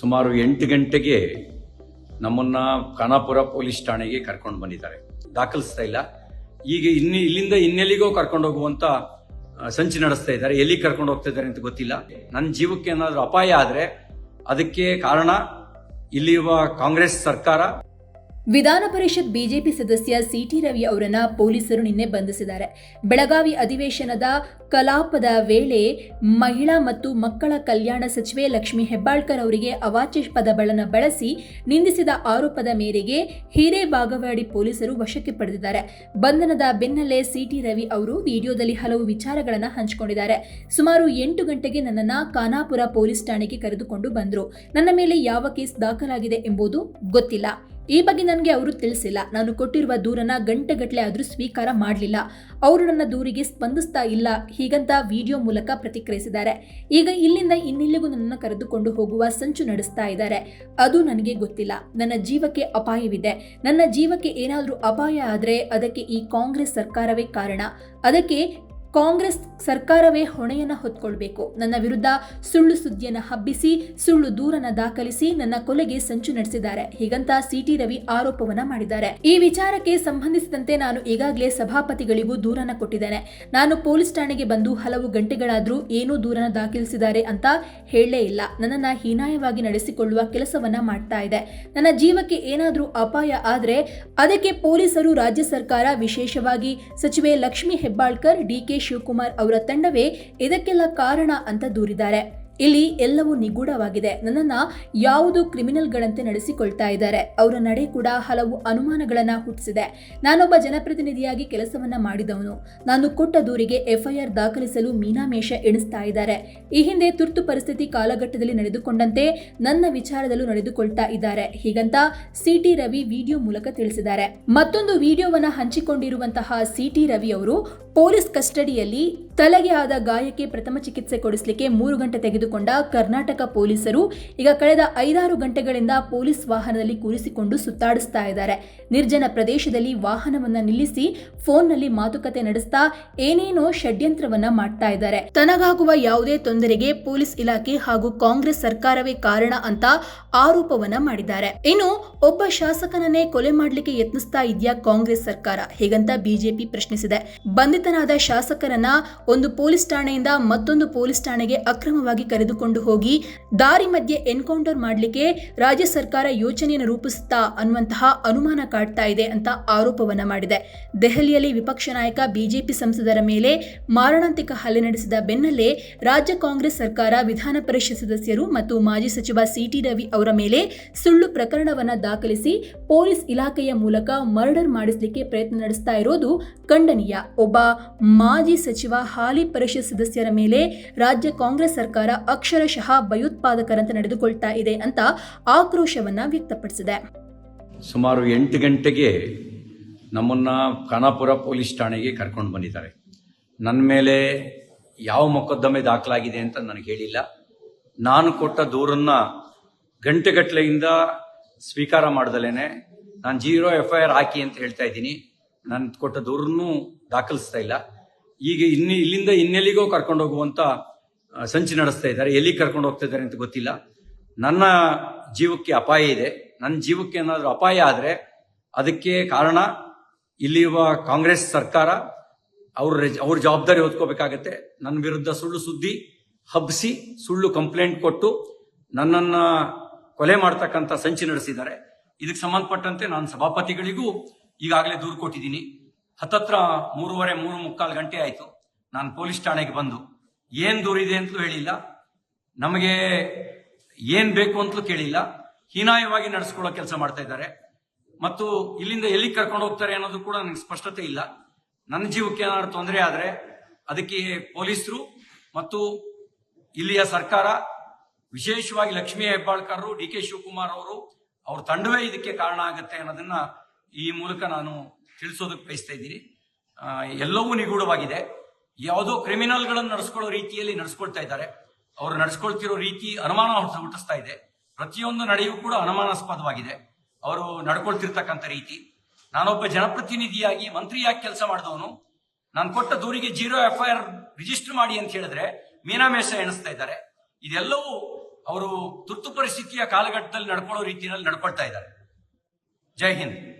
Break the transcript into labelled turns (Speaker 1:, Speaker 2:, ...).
Speaker 1: ಸುಮಾರು ಎಂಟು ಗಂಟೆಗೆ ನಮ್ಮನ್ನ ಖಾನಾಪುರ ಪೊಲೀಸ್ ಠಾಣೆಗೆ ಕರ್ಕೊಂಡು ಬಂದಿದ್ದಾರೆ. ದಾಖಲಿಸ್ತಾ ಇಲ್ಲ. ಈಗ ಇನ್ನು ಇಲ್ಲಿಂದ ಇನ್ನೆಲ್ಲಿಗೋ ಕರ್ಕೊಂಡು ಹೋಗುವಂತ ಸಂಚು ನಡೆಸ್ತಾ ಇದ್ದಾರೆ. ಎಲ್ಲಿ ಕರ್ಕೊಂಡು ಹೋಗ್ತಾ ಇದ್ದಾರೆ ಅಂತ ಗೊತ್ತಿಲ್ಲ. ನನ್ನ ಜೀವಕ್ಕೆ ಏನಾದರೂ ಅಪಾಯ ಆದರೆ ಅದಕ್ಕೆ ಕಾರಣ ಇಲ್ಲಿರುವ ಕಾಂಗ್ರೆಸ್ ಸರ್ಕಾರ
Speaker 2: ವಿಧಾನ ಪರಿಷತ್ ಬಿಜೆಪಿ ಸದಸ್ಯ ಸಿಟಿ ರವಿ ಅವರನ್ನ ಪೊಲೀಸರು ನಿನ್ನೆ ಬಂಧಿಸಿದ್ದಾರೆ. ಬೆಳಗಾವಿ ಅಧಿವೇಶನದ ಕಲಾಪದ ವೇಳೆ ಮಹಿಳಾ ಮತ್ತು ಮಕ್ಕಳ ಕಲ್ಯಾಣ ಸಚಿವೆ ಲಕ್ಷ್ಮಿ ಹೆಬ್ಬಾಳ್ಕರ್ ಅವರಿಗೆ ಅವಾಚ್ಯ ಪದಗಳನ್ನು ಬಳಸಿ ನಿಂದಿಸಿದ ಆರೋಪದ ಮೇರೆಗೆ ಹಿರೇಬಾಗವಾಡಿ ಪೊಲೀಸರು ವಶಕ್ಕೆ ಪಡೆದಿದ್ದಾರೆ. ಬಂಧನದ ಬೆನ್ನಲ್ಲೇ ಸಿಟಿ ರವಿ ಅವರು ವಿಡಿಯೋದಲ್ಲಿ ಹಲವು ವಿಚಾರಗಳನ್ನು ಹಂಚಿಕೊಂಡಿದ್ದಾರೆ. ಸುಮಾರು ಎಂಟು ಗಂಟೆಗೆ ನನ್ನನ್ನ ಖಾನಾಪುರ ಪೊಲೀಸ್ ಠಾಣೆಗೆ ಕರೆದುಕೊಂಡು ಬಂದರು. ನನ್ನ ಮೇಲೆ ಯಾವ ಕೇಸ್ ದಾಖಲಾಗಿದೆ ಎಂಬುದು ಗೊತ್ತಿಲ್ಲ. ಈ ಬಗ್ಗೆ ನನಗೆ ಅವರು ತಿಳಿಸಿಲ್ಲ. ನಾನು ಕೊಟ್ಟಿರುವ ದೂರನ್ನ ಗಂಟೆಗಟ್ಟಲೆ ಆದರೂ ಸ್ವೀಕಾರ ಮಾಡಲಿಲ್ಲ. ಅವರು ನನ್ನ ದೂರಿಗೆ ಸ್ಪಂದಿಸ್ತಾ ಇಲ್ಲ. ಹೀಗಂತ ವಿಡಿಯೋ ಮೂಲಕ ಪ್ರತಿಕ್ರಿಯಿಸಿದ್ದಾರೆ. ಈಗ ಇಲ್ಲಿಂದ ಇನ್ನೆಲ್ಲಿಗೂ ನನ್ನನ್ನು ಕರೆದುಕೊಂಡು ಹೋಗುವ ಸಂಚು ನಡೆಸ್ತಾ ಇದ್ದಾರೆ. ಅದು ನನಗೆ ಗೊತ್ತಿಲ್ಲ. ನನ್ನ ಜೀವಕ್ಕೆ ಅಪಾಯವಿದೆ. ನನ್ನ ಜೀವಕ್ಕೆ ಏನಾದರೂ ಅಪಾಯ ಆದರೆ ಅದಕ್ಕೆ ಈ ಕಾಂಗ್ರೆಸ್ ಸರ್ಕಾರವೇ ಕಾರಣ. ಅದಕ್ಕೆ ಕಾಂಗ್ರೆಸ್ ಸರ್ಕಾರವೇ ಹೊಣೆಯನ್ನ ಹೊತ್ಕೊಳ್ಬೇಕು. ನನ್ನ ವಿರುದ್ಧ ಸುಳ್ಳು ಸುದ್ದಿಯನ್ನು ಹಬ್ಬಿಸಿ, ಸುಳ್ಳು ದೂರನ್ನ ದಾಖಲಿಸಿ ನನ್ನ ಕೊಲೆಗೆ ಸಂಚು ನಡೆಸಿದ್ದಾರೆ. ಹೀಗಂತ ಸಿಟಿ ರವಿ ಆರೋಪವನ್ನ ಮಾಡಿದ್ದಾರೆ. ಈ ವಿಚಾರಕ್ಕೆ ಸಂಬಂಧಿಸಿದಂತೆ ನಾನು ಈಗಾಗಲೇ ಸಭಾಪತಿಗಳಿಗೂ ದೂರನ್ನ ಕೊಟ್ಟಿದ್ದೇನೆ. ನಾನು ಪೊಲೀಸ್ ಠಾಣೆಗೆ ಬಂದು ಹಲವು ಗಂಟೆಗಳಾದರೂ ಏನೂ ದೂರನ ದಾಖಲಿಸಿದ್ದಾರೆ ಅಂತ ಹೇಳಲೇ ಇಲ್ಲ. ನನ್ನನ್ನ ಹೀನಾಯವಾಗಿ ನಡೆಸಿಕೊಳ್ಳುವ ಕೆಲಸವನ್ನ ಮಾಡ್ತಾ ಇದೆ. ನನ್ನ ಜೀವಕ್ಕೆ ಏನಾದರೂ ಅಪಾಯ ಆದರೆ ಅದಕ್ಕೆ ಪೊಲೀಸರು ರಾಜ್ಯ ಸರ್ಕಾರ ವಿಶೇಷವಾಗಿ ಸಚಿವೆ ಲಕ್ಷ್ಮಿ ಹೆಬ್ಬಾಳ್ಕರ್ ಡಿಕೆ ಶಿವಕುಮಾರ್ ಅವರ ತಂಡವೇ ಇದಕ್ಕೆಲ್ಲ ಕಾರಣ ಅಂತ ದೂರಿದ್ದಾರೆ. ಇಲ್ಲಿ ಎಲ್ಲವೂ ನಿಗೂಢವಾಗಿದೆ. ನನ್ನನ್ನ ಯಾವುದು ಕ್ರಿಮಿನಲ್ಗಳಂತೆ ನಡೆಸಿಕೊಳ್ತಾ ಇದ್ದಾರೆ. ಅವರ ನಡೆ ಕೂಡ ಹಲವು ಅನುಮಾನಗಳನ್ನ ಹುಟ್ಟಿಸಿದೆ. ನಾನೊಬ್ಬ ಜನಪ್ರತಿನಿಧಿಯಾಗಿ ಕೆಲಸವನ್ನ ಮಾಡಿದವನು. ನಾನು ಕೊಟ್ಟ ದೂರಿಗೆ ಎಫ್ಐಆರ್ ದಾಖಲಿಸಲು ಮೀನಾಮೇಷ ಎಣಿಸ್ತಾ ಇದ್ದಾರೆ. ಈ ಹಿಂದೆ ತುರ್ತು ಪರಿಸ್ಥಿತಿ ಕಾಲಘಟ್ಟದಲ್ಲಿ ನಡೆದುಕೊಂಡಂತೆ ನನ್ನ ವಿಚಾರದಲ್ಲೂ ನಡೆದುಕೊಳ್ತಾ ಇದ್ದಾರೆ. ಹೀಗಂತ ಸಿಟಿ ರವಿ ವಿಡಿಯೋ ಮೂಲಕ ತಿಳಿಸಿದ್ದಾರೆ. ಮತ್ತೊಂದು ವಿಡಿಯೋವನ್ನ ಹಂಚಿಕೊಂಡಿರುವಂತಹ ಸಿಟಿ ರವಿ ಅವರು ಪೊಲೀಸ್ ಕಸ್ಟಡಿಯಲ್ಲಿ ತಲೆಗೆ ಆದ ಗಾಯಕ್ಕೆ ಪ್ರಥಮ ಚಿಕಿತ್ಸೆ ಕೊಡಿಸಲಿಕ್ಕೆ ಮೂರು ಗಂಟೆ ತೆಗೆದುಕೊಂಡ ಕರ್ನಾಟಕ ಪೊಲೀಸರು ಈಗ ಕಳೆದ ಐದಾರು ಗಂಟೆಗಳಿಂದ ಪೊಲೀಸ್ ವಾಹನದಲ್ಲಿ ಕೂರಿಸಿಕೊಂಡು ಸುತ್ತಾಡಿಸ್ತಾ ಇದ್ದಾರೆ. ನಿರ್ಜನ ಪ್ರದೇಶದಲ್ಲಿ ವಾಹನವನ್ನ ನಿಲ್ಲಿಸಿ ಫೋನ್ನಲ್ಲಿ ಮಾತುಕತೆ ನಡೆಸ್ತಾ ಏನೇನೋ ಷಡ್ಯಂತ್ರವನ್ನ ಮಾಡ್ತಾ ಇದ್ದಾರೆ. ತನಗಾಗುವ ಯಾವುದೇ ತೊಂದರೆಗೆ ಪೊಲೀಸ್ ಇಲಾಖೆ ಹಾಗೂ ಕಾಂಗ್ರೆಸ್ ಸರ್ಕಾರವೇ ಕಾರಣ ಅಂತ ಆರೋಪವನ್ನ ಮಾಡಿದ್ದಾರೆ. ಇನ್ನು ಒಬ್ಬ ಶಾಸಕನನ್ನೇ ಕೊಲೆ ಮಾಡಲಿಕ್ಕೆ ಯತ್ನಿಸ್ತಾ ಇದೆಯಾ ಕಾಂಗ್ರೆಸ್ ಸರ್ಕಾರ? ಹೇಗಂತ ಬಿಜೆಪಿ ಪ್ರಶ್ನಿಸಿದೆ. ಬಂಧಿತನಾದ ಶಾಸಕರನ್ನ ಒಂದು ಪೊಲೀಸ್ ಠಾಣೆಯಿಂದ ಮತ್ತೊಂದು ಪೊಲೀಸ್ ಠಾಣೆಗೆ ಅಕ್ರಮವಾಗಿ ಕರೆದುಕೊಂಡು ಹೋಗಿ ದಾರಿ ಮಧ್ಯೆ ಎನ್ಕೌಂಟರ್ ಮಾಡಲಿಕ್ಕೆ ರಾಜ್ಯ ಸರ್ಕಾರ ಯೋಚನೆಯನ್ನು ರೂಪಿಸುತ್ತಾ ಅನ್ನುವಂತಹ ಅನುಮಾನ ಕಾಡ್ತಾ ಇದೆ ಅಂತ ಆರೋಪವನ್ನ ಮಾಡಿದೆ. ದೆಹಲಿಯಲ್ಲಿ ವಿಪಕ್ಷ ನಾಯಕ ಬಿಜೆಪಿ ಸಂಸದರ ಮೇಲೆ ಮಾರಣಾಂತಿಕ ಹಲ್ಲೆ ನಡೆಸಿದ ಬೆನ್ನಲ್ಲೇ ರಾಜ್ಯ ಕಾಂಗ್ರೆಸ್ ಸರ್ಕಾರ ವಿಧಾನ ಪರಿಷತ್ ಸದಸ್ಯರು ಮತ್ತು ಮಾಜಿ ಸಚಿವ ಸಿಟಿ ರವಿ ಅವರ ಮೇಲೆ ಸುಳ್ಳು ಪ್ರಕರಣವನ್ನ ದಾಖಲಿಸಿ ಪೊಲೀಸ್ ಇಲಾಖೆಯ ಮೂಲಕ ಮರ್ಡರ್ ಮಾಡಿಸಲಿಕ್ಕೆ ಪ್ರಯತ್ನ ನಡೆಸ್ತಾ ಇರೋದು ಖಂಡನೀಯ ಒಬ್ಬ ಮಾಜಿ ಸಚಿವ, ಹಾಲಿ ಪರಿಷತ್ ಸದಸ್ಯರ ಮೇಲೆ ರಾಜ್ಯ ಕಾಂಗ್ರೆಸ್ ಸರ್ಕಾರ ಅಕ್ಷರಶಃ ಭಯೋತ್ಪಾದಕರಂತೆ ನಡೆದುಕೊಳ್ತಾ ಇದೆ ಅಂತ ಆಕ್ರೋಶವನ್ನ ವ್ಯಕ್ತಪಡಿಸಿದೆ.
Speaker 1: ಸುಮಾರು ಎಂಟು ಗಂಟೆಗೆ ನಮ್ಮನ್ನ ಖಾನಾಪುರ ಪೊಲೀಸ್ ಠಾಣೆಗೆ ಕರ್ಕೊಂಡು ಬಂದಿದ್ದಾರೆ. ನನ್ನ ಮೇಲೆ ಯಾವ ಮೊಕದ್ದಮೆ ದಾಖಲಾಗಿದೆ ಅಂತ ನನಗೆ ಹೇಳಿಲ್ಲ. ನಾನು ಕೊಟ್ಟ ದೂರನ್ನ ಗಂಟೆಗಟ್ಟಲೆಯಿಂದ ಸ್ವೀಕಾರ ಮಾಡ್ದಲೇನೆ. ನಾನು ಜೀರೋ ಎಫ್ ಐ ಆರ್ ಹಾಕಿ ಅಂತ ಹೇಳ್ತಾ ಇದ್ದೀನಿ. ನಾನು ಕೊಟ್ಟ ದೂರನ್ನೂ ದಾಖಲಿಸ್ತಾ ಇಲ್ಲ. ಈಗ ಇನ್ನು, ಇಲ್ಲಿಂದ ಇನ್ನೆಲ್ಲಿಗೋ ಕರ್ಕೊಂಡು ಹೋಗುವಂತ ಸಂಚು ನಡೆಸ್ತಾ ಇದ್ದಾರೆ. ಎಲ್ಲಿ ಕರ್ಕೊಂಡು ಹೋಗ್ತಾ ಇದ್ದಾರೆ ಅಂತ ಗೊತ್ತಿಲ್ಲ. ನನ್ನ ಜೀವಕ್ಕೆ ಅಪಾಯ ಇದೆ. ನನ್ನ ಜೀವಕ್ಕೆ ಏನಾದರೂ ಅಪಾಯ ಆದರೆ ಅದಕ್ಕೆ ಕಾರಣ ಇಲ್ಲಿರುವ ಕಾಂಗ್ರೆಸ್ ಸರ್ಕಾರ ಅವ್ರ ಅವ್ರ ಜವಾಬ್ದಾರಿ ಹೊತ್ಕೋಬೇಕಾಗತ್ತೆ. ನನ್ನ ವಿರುದ್ಧ ಸುಳ್ಳು ಸುದ್ದಿ ಹಬ್ಬಿಸಿ ಸುಳ್ಳು ಕಂಪ್ಲೇಂಟ್ ಕೊಟ್ಟು ನನ್ನನ್ನ ಕೊಲೆ ಮಾಡ್ತಕ್ಕಂಥ ಸಂಚು ನಡೆಸಿದ್ದಾರೆ. ಇದಕ್ಕೆ ಸಂಬಂಧಪಟ್ಟಂತೆ ನಾನು ಸಭಾಪತಿಗಳಿಗೂ ಈಗಾಗಲೇ ದೂರು ಕೊಟ್ಟಿದ್ದೀನಿ. ಹತ್ತತ್ರ ಮೂರುವರೆ, ಮೂರು ಮುಕ್ಕಾಲು ಗಂಟೆ ಆಯಿತು. ನಾನು ಪೊಲೀಸ್ ಠಾಣೆಗೆ ಬಂದು. ಏನು ದೂರಿದೆ ಅಂತಲೂ ಹೇಳಿಲ್ಲ. ನಮಗೆ ಏನು ಬೇಕು ಅಂತಲೂ ಕೇಳಿಲ್ಲ. ಹೀನಾಯವಾಗಿ ನಡೆಸ್ಕೊಳ್ಳೋ ಕೆಲಸ ಮಾಡ್ತಾ ಇದ್ದಾರೆ. ಮತ್ತು ಇಲ್ಲಿಂದ ಎಲ್ಲಿ ಕರ್ಕೊಂಡು ಹೋಗ್ತಾರೆ ಅನ್ನೋದು ಕೂಡ ನನಗೆ ಸ್ಪಷ್ಟತೆ ಇಲ್ಲ. ನನ್ನ ಜೀವಕ್ಕೆ ಏನಾದ್ರು ತೊಂದರೆ ಆದರೆ ಅದಕ್ಕೆ ಪೊಲೀಸರು ಮತ್ತು ಇಲ್ಲಿಯ ಸರ್ಕಾರ, ವಿಶೇಷವಾಗಿ ಲಕ್ಷ್ಮೀ ಹೆಬ್ಬಾಳ್ಕರ್ ಡಿ ಕೆ ಶಿವಕುಮಾರ್ ಅವರು, ಅವ್ರ ತಂಡವೇ ಇದಕ್ಕೆ ಕಾರಣ ಆಗುತ್ತೆ ಅನ್ನೋದನ್ನ ಈ ಮೂಲಕ ನಾನು ತಿಳಿಸೋದಕ್ಕೆ ಬಯಸ್ತಾ ಇದ್ದೀನಿ. ಎಲ್ಲವೂ ನಿಗೂಢವಾಗಿದೆ. ಯಾವುದೋ ಕ್ರಿಮಿನಲ್ಗಳನ್ನು ನಡೆಸ್ಕೊಳ್ಳೋ ರೀತಿಯಲ್ಲಿ ನಡೆಸ್ಕೊಳ್ತಾ ಇದ್ದಾರೆ. ಅವರು ನಡೆಸ್ಕೊಳ್ತಿರೋ ರೀತಿ ಅನುಮಾನ ಹುಟ್ಟ- ಹುಟ್ಟಿಸ್ತಾ ಇದೆ. ಪ್ರತಿಯೊಂದು ನಡೆಯೂ ಕೂಡ ಅನುಮಾನಾಸ್ಪದವಾಗಿದೆ. ಅವರು ನಡ್ಕೊಳ್ತಿರ್ತಕ್ಕಂಥ ರೀತಿ. ನಾನೊಬ್ಬ ಜನಪ್ರತಿನಿಧಿಯಾಗಿ ಮಂತ್ರಿಯಾಗಿ ಕೆಲಸ ಮಾಡಿದವನು. ನಾನು ಕೊಟ್ಟ ದೂರಿಗೆ zero F I R register ಮಾಡಿ ಅಂತ ಹೇಳಿದ್ರೆ ಮೀನಾಮೇಷ ಎಣಿಸ್ತಾ ಇದ್ದಾರೆ. ಇದೆಲ್ಲವೂ ಅವರು ತುರ್ತು ಪರಿಸ್ಥಿತಿಯ ಕಾಲಘಟ್ಟದಲ್ಲಿ ನಡ್ಕೊಳ್ಳೋ ರೀತಿಯಲ್ಲಿ ನಡ್ಕೊಳ್ತಾ ಇದ್ದಾರೆ. ಜೈ ಹಿಂದ್.